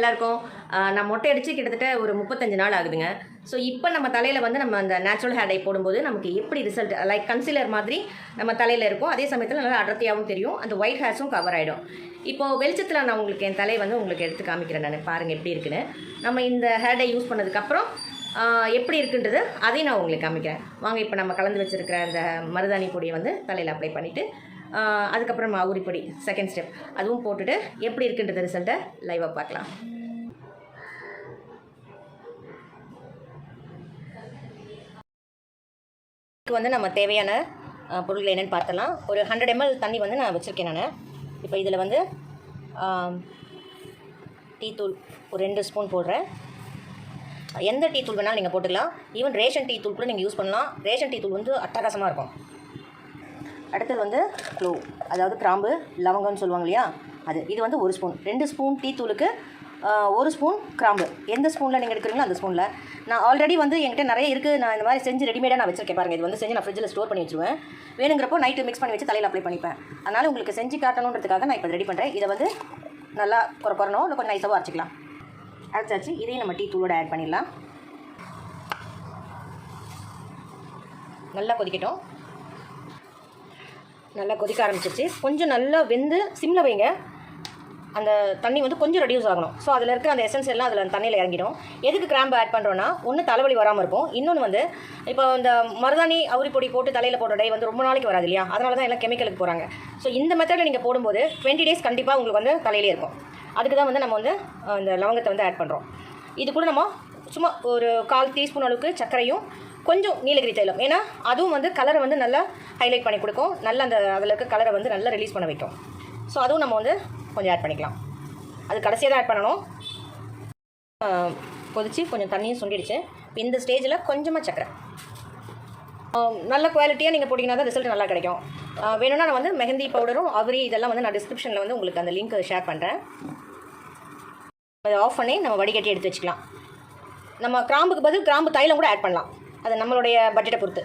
எல்லாருக்கும் நான் மொட்டை அடித்து கிட்டத்தட்ட ஒரு முப்பத்தஞ்சு நாள் ஆகுதுங்க. ஸோ இப்போ நம்ம தலையில் வந்து நம்ம அந்த நேச்சுரல் ஹேர் டை போடும்போது நமக்கு எப்படி ரிசல்ட் லைக் கன்சிலர் மாதிரி நம்ம தலையில் இருக்கும். அதே சமயத்தில் நல்லா அடர்த்தியாகவும் தெரியும். அந்த ஒயிட் ஹேர்ஸும் கவர் ஆகிடும் இப்போது வெளிச்சத்தில் நான் உங்களுக்கு என் தலையை வந்து உங்களுக்கு எடுத்து காமிக்கிறேன் நான். பாருங்கள் எப்படி இருக்குன்னு. நம்ம இந்த ஹேர் டை யூஸ் பண்ணதுக்கப்புறம் எப்படி இருக்குன்றது அதையும் நான் உங்களுக்கு காமிக்கிறேன். வாங்க இப்போ நம்ம கலந்து வச்சுருக்கிற அந்த மருதாணி பொடியை வந்து தலையில் அப்ளை பண்ணிவிட்டு அதுக்கப்புறம் நம்ம பொடி செகண்ட் ஸ்டெப் அதுவும் போட்டுட்டு எப்படி இருக்குன்றது ரிசல்ட்டை லைவாக பார்க்கலாம். வந்து நம்ம தேவையான பொருட்கள் என்னென்னு பார்த்தலாம் ஒரு ஹண்ட்ரட் எம்எல் தண்ணி வந்து நான் வச்சுருக்கேன் நான். இப்போ இதில் வந்து டீத்தூள் டீ தூள் ஒரு ரெண்டு ஸ்பூன் போடுறேன். எந்த டீ தூள் வேணாலும் நீங்கள் போட்டுக்கலாம். ஈவன் ரேஷன் டீ தூள் கூட நீங்கள் யூஸ் பண்ணலாம். ரேஷன் டீ தூள் வந்து அட்டகாசமாக இருக்கும். அடுத்தது வந்து க்ளோ. அதாவது கிராம்பு லவங்கம்னு சொல்லுவாங்க இல்லையா? அது. இது வந்து ஒரு ஸ்பூன். ரெண்டு ஸ்பூன் டீ தூளுக்கு ஒரு ஸ்பூன் கிராம்பு. எந்த ஸ்பூனில் நீங்கள் எடுக்கிறீங்களோ அந்த ஸ்பூனில். நான் ஆல்ரெடி வந்து என்கிட்ட நிறைய இருக்குது நான் இந்த மாதிரி செஞ்சு ரெடிமேடாக நான் வச்சிருக்கேன் பாருங்க. இது வந்து செஞ்சு நான் ஃப்ரிட்ஜில் ஸ்டோர் பண்ணி வச்சுருவேன். வேணுங்கிறப்போ நைட்டு மிக்ஸ் பண்ணி வச்சு தலையில் அப்ளை பண்ணிப்பேன். அதனால் உங்களுக்கு செஞ்சு காட்டணுன்றதுக்காக நான் இப்போ ரெடி பண்ணுறேன் இதை வந்து நல்லா குறை குறணும் இல்லை கொஞ்சம் நைஸாகவும் அரைச்சிக்கலாம். அரைச்சாச்சு இதையும் நம்ம டீ தூளோட ஆட் பண்ணிடலாம். நல்லா கொதிக்கட்டும். நல்லா கொதிக்க ஆரம்பிச்சிருச்சு. கொஞ்சம் நல்லா வெந்து சிம்மில் வைங்க. அந்த தண்ணி வந்து கொஞ்சம் ரெடியூஸ் ஆகணும். ஸோ அதில் இருக்க அந்த எசன்ஸ் எல்லாம் அதில் தண்ணியில் இறங்கிடும். எதுக்கு கிராம்பு ஆட் பண்ணுறோன்னா ஒன்று தலைவலி வராமல் இருக்கும். இன்னொன்று வந்து இப்போ இந்த மருதாணி அவுரி பொடி போட்டு தலையில் போடுற டை வந்து ரொம்ப நாளைக்கு வராது இல்லையா? அதனால தான் எல்லாம் கெமிக்கலுக்கு போகிறாங்க ஸோ இந்த மெத்தடில் நீங்கள் போடும்போது டுவெண்ட்டி டேஸ் கண்டிப்பாக உங்களுக்கு வந்து தலையிலே இருக்கும். அதுக்கு தான் வந்து நம்ம வந்து இந்த லவங்கத்தை வந்து ஆட் பண்ணுறோம் இது கூட நம்ம சும்மா ஒரு கால் டீஸ்பூன் அளவுக்கு சர்க்கரையும் கொஞ்சம் நீலகிரி தைலம். ஏன்னா அதுவும் வந்து கலரை வந்து நல்லா ஹைலைட் பண்ணி கொடுக்கும். நல்லா அந்த அதில் இருக்க கலரை வந்து நல்லா ரிலீஸ் பண்ண வைக்கும். ஸோ அதுவும் நம்ம வந்து கொஞ்சம் ஆட் பண்ணிக்கலாம். அது கடைசியாக தான் ஆட் பண்ணணும். கொதித்து கொஞ்சம் தண்ணியும் சுண்டிடுச்சு. இப்போ இந்த ஸ்டேஜில் கொஞ்சமாக சக்கரை. நல்ல குவாலிட்டியாக நீங்கள் போட்டிங்கன்னா தான் ரிசல்ட் நல்லா கிடைக்கும். வேணும்னா நான் வந்து மெஹந்தி பவுடரும் அவரி இதெல்லாம் வந்து நான் டிஸ்கிரிப்ஷனில் வந்து உங்களுக்கு அந்த லிங்க் ஷேர் பண்ணுறேன் அதை ஆஃப் பண்ணி நம்ம வடிகட்டி எடுத்து வச்சுக்கலாம். நம்ம கிராம்புக்கு பதில் கிராம்பு தைலம் கூட ஆட் பண்ணலாம். அது நம்மளுடைய பட்ஜெட்டை பொறுத்து.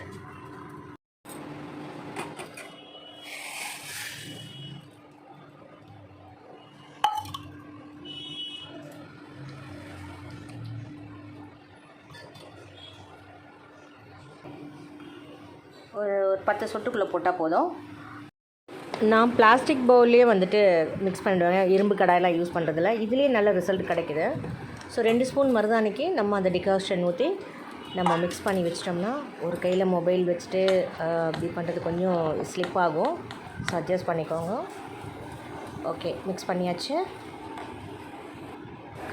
ஒரு ஒரு பத்து சொட்டுக்குள்ளே போட்டால் போதும். நான் பிளாஸ்டிக் பவுல்லையே வந்துட்டு மிக்ஸ் பண்ணிடுவேன் இரும்பு கடாயெல்லாம் யூஸ் பண்ணுறதில்ல இதுலேயே நல்ல ரிசல்ட் கிடைக்குது. ஸோ ரெண்டு ஸ்பூன் மருதாணிக்கு நம்ம அந்த டிகாஷன் ஊற்றி நம்ம மிக்ஸ் பண்ணி வச்சிட்டோம்னா ஒரு கையில் மொபைல் வச்சுட்டு அப்படி பண்ணுறது கொஞ்சம் ஸ்லிப் ஆகும். ஸோ அட்ஜஸ்ட் பண்ணிக்கோங்க. ஓகே மிக்ஸ் பண்ணியாச்சு.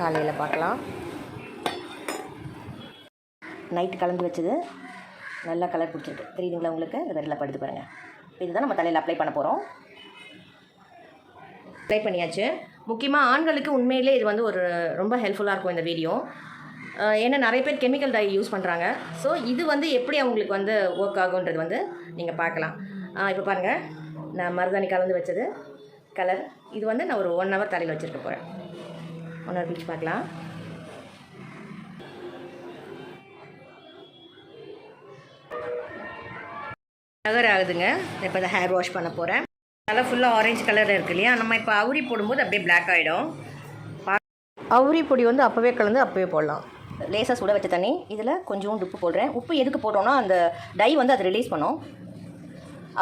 காலையில் பார்க்கலாம். நைட் கலந்து வச்சது. நல்லா கலர் பிடிச்சிருக்கு. தெரியுதுங்களா உங்களுக்கு? இந்த வெரில் படுத்து பாருங்கள் இதுதான் நம்ம தலையில் அப்ளை பண்ண போகிறோம் அப்ளை பண்ணியாச்சு. முக்கியமாக ஆண்களுக்கு உண்மையிலே இது வந்து ஒரு ரொம்ப ஹெல்ப்ஃபுல்லாக இருக்கும் இந்த வீடியோ ஏன்னா நிறைய பேர் கெமிக்கல் டை யூஸ் பண்ணுறாங்க ஸோ இது வந்து எப்படி அவங்களுக்கு வந்து ஒர்க் ஆகுன்றது வந்து நீங்கள் பார்க்கலாம். இப்போ பாருங்கள் நான் மருதாணி கலந்து வச்சது. கலர் இது வந்து நான் ஒரு ஒன் ஹவர் தலையில் வச்சுருக்க போகிறேன் ஒன் ஹவர் கழிச்சு பார்க்கலாம். கலர் ஆகுதுங்க. இப்போ இதை ஹேர் வாஷ் பண்ண போகிறேன் நல்லா ஃபுல்லாக ஆரஞ்சு கலரில் இருக்கு இல்லையா? நம்ம இப்போ அவுரி போடும்போது அப்படியே பிளாக் ஆகிடும் அவுரி பொடி வந்து அப்போவே கலந்து அப்போவே போடலாம். லேசாக சுட வச்ச தண்ணி இதில் கொஞ்சோண்டு உப்பு போடுறேன். உப்பு எதுக்கு போட்டோன்னா அந்த டை வந்து அதை ரிலீஸ் பண்ணும்.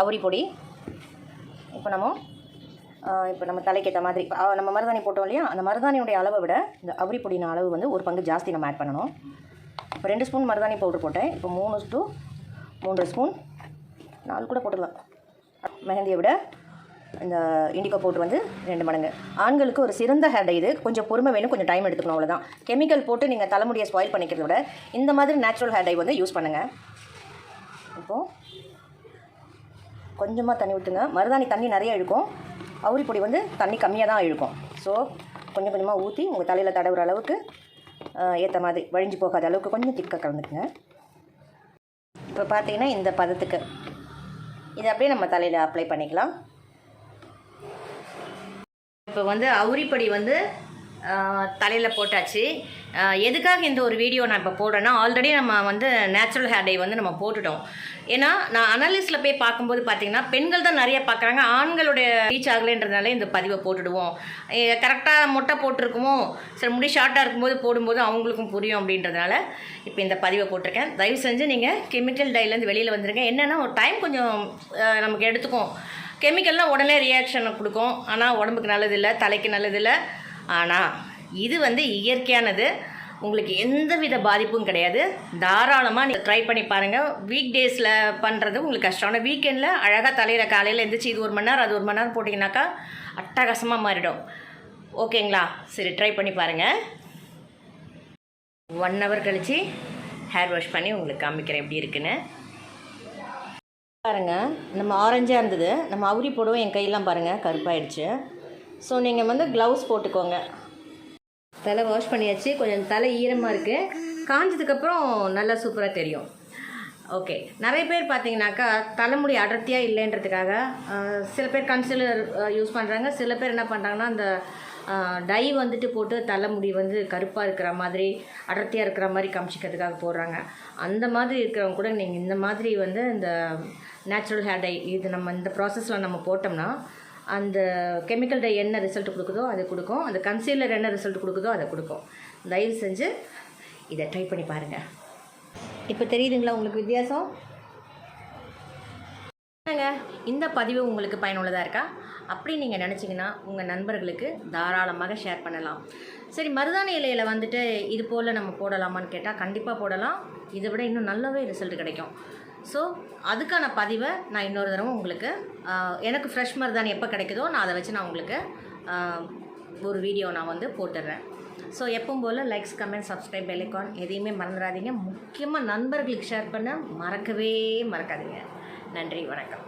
அவுரி பொடி. இப்போ நம்ம இப்போ நம்ம தலைக்கு ஏற்ற மாதிரி நம்ம மருதாணி போட்டோம் இல்லையா? அந்த மருதாணியுடைய அளவை விட இந்த அவுரி பொடியின் அளவு வந்து ஒரு பங்கு ஜாஸ்தி நம்ம ஆட் பண்ணணும். இப்போ ரெண்டு ஸ்பூன் மருதாணி பவுடர் போட்டேன். இப்போ மூணு டு மூன்று ஸ்பூன். நாலு கூட போட்டுடலாம் மெஹந்தியை விட இந்த இண்டிகோ பவுடர் வந்து ரெண்டு மடங்கு. ஆண்களுக்கு ஒரு சிறந்த ஹேர்டை இது. கொஞ்சம் பொறுமை வேணும் கொஞ்சம் டைம் எடுத்துக்கணும் அவ்வளோதான் கெமிக்கல் போட்டு நீங்கள் தலைமுடியை ஸ்பாயில் பண்ணிக்கிறத விட இந்த மாதிரி நேச்சுரல் ஹேர் டை வந்து யூஸ் பண்ணுங்கள் இப்போது கொஞ்சமாக தண்ணி ஊற்றுங்க மருதாணி தண்ணி நிறைய இழுக்கும். அவுரி பொடி வந்து தண்ணி கம்மியாக தான் இழுக்கும். ஸோ கொஞ்சம் கொஞ்சமாக ஊற்றி உங்கள் தலையில் தடவுற அளவுக்கு ஏற்ற மாதிரி வழிஞ்சு போகாத அளவுக்கு கொஞ்சம் திக்காக கலந்துக்குங்க. இப்போ பார்த்தீங்கன்னா இந்த பதத்துக்கு. இதை அப்படியே நம்ம தலையில் அப்ளை பண்ணிக்கலாம். இப்போ வந்து அவுரிப்படி வந்து தலையில் போட்டாச்சு. எதுக்காக இந்த ஒரு வீடியோ நான் இப்போ போடுறேன்னா ஆல்ரெடி நம்ம வந்து நேச்சுரல் ஹேர் டே வந்து நம்ம போட்டுட்டோம். ஏன்னா நான் அனாலிஸில் போய் பார்க்கும்போது பார்த்தீங்கன்னா பெண்கள் தான் நிறைய பார்க்குறாங்க ஆண்களுடைய ரீச் ஆகலைன்றதுனால இந்த பதிவை போட்டுடுவோம். கரெக்டாக முட்டை போட்டிருக்குமோ சரி முடி ஷார்ட்டாக இருக்கும்போது போடும்போது அவங்களுக்கும் புரியும் அப்படின்றதுனால இப்போ இந்த பதிவை போட்டிருக்கேன். தயவு செஞ்சு நீங்கள் கெமிக்கல் டைலேருந்து வெளியில் வந்துருங்க. என்னென்னா ஒரு டைம் கொஞ்சம் நமக்கு எடுத்துக்கும். கெமிக்கல்லாம் உடனே ரியாக்ஷனை கொடுக்கும். ஆனால் உடம்புக்கு நல்லதில்லை தலைக்கு நல்லதில்லை. ஆனால் இது வந்து இயற்கையானது. உங்களுக்கு எந்த வித பாதிப்பும் கிடையாது. தாராளமாக நீங்கள் ட்ரை பண்ணி பாருங்கள் வீக் டேஸில் பண்ணுறது உங்களுக்கு கஷ்டம். ஆனால் வீக்கெண்டில் அழகாக தலையில் காலையில் எழுந்திரிச்சு இது ஒரு மணி நேரம் அது ஒரு மணி நேரம் போட்டிங்கனாக்கா அட்டகாசமாக மாறிடும். ஓகேங்களா? சரி ட்ரை பண்ணி பாருங்கள் ஒன் ஹவர் கழித்து ஹேர் வாஷ் பண்ணி உங்களுக்கு காமிக்கிறேன் எப்படி இருக்குன்னு. பாருங்க நம்ம ஆரஞ்சாக இருந்தது. நம்ம அவுரி போடுவோம் என் கையெல்லாம் பாருங்கள் கருப்பாயிடுச்சு. ஸோ நீங்கள் வந்து க்ளவுஸ் போட்டுக்கோங்க. தலை வாஷ் பண்ணியாச்சு. கொஞ்சம் தலை ஈரமாக இருக்குது காஞ்சதுக்கப்புறம் நல்லா சூப்பராக தெரியும். ஓகே நிறைய பேர் பார்த்தீங்கன்னாக்கா தலைமுடி அடர்த்தியாக இல்லைன்றதுக்காக சில பேர் கன்சிலர் யூஸ் பண்ணுறாங்க சில பேர் என்ன பண்ணுறாங்கன்னா அந்த டை வந்துட்டு போட்டு தலைமுடி வந்து கருப்பாக இருக்கிற மாதிரி அடர்த்தியாக இருக்கிற மாதிரி காமிச்சிக்கிறதுக்காக போடுறாங்க. அந்த மாதிரி இருக்கிறவங்க கூட நீங்கள் இந்த மாதிரி வந்து இந்த நேச்சுரல் ஹேர் டை இது நம்ம இந்த ப்ராசஸில் நம்ம போட்டோம்னா அந்த கெமிக்கல் டை என்ன ரிசல்ட் கொடுக்குதோ அது கொடுக்கும். அந்த கன்சீலர் என்ன ரிசல்ட் கொடுக்குதோ அதை கொடுக்கும். தயவு செஞ்சு இதை ட்ரை பண்ணி பாருங்கள் இப்போ தெரியுதுங்களா உங்களுக்கு வித்தியாசம்? என்னங்க? இந்த பதிவு உங்களுக்கு பயனுள்ளதாக இருக்கா? அப்படி நீங்கள் நினச்சிங்கன்னா உங்கள் நண்பர்களுக்கு தாராளமாக ஷேர் பண்ணலாம். சரி மருதாணி இலையில் வந்துட்டு இது போல் நம்ம போடலாமான்னு கேட்டால் கண்டிப்பாக போடலாம். இதை விட இன்னும் நல்லாவே ரிசல்ட் கிடைக்கும். ஸோ அதுக்கான பதிவை நான் இன்னொரு தடவை உங்களுக்கு எனக்கு ஃப்ரெஷ் மருதாணி எப்போ கிடைக்குதோ நான் அதை வச்சு நான் உங்களுக்கு ஒரு வீடியோ நான் வந்து போட்டுடுறேன். ஸோ எப்பவும் போல் லைக்ஸ் கமெண்ட் சப்ஸ்கிரைப் பெல்லைக்கான் எதையுமே மறந்துடாதீங்க. முக்கியமாக நண்பர்களுக்கு ஷேர் பண்ண மறக்கவே மறக்காதீங்க. நன்றி வணக்கம்.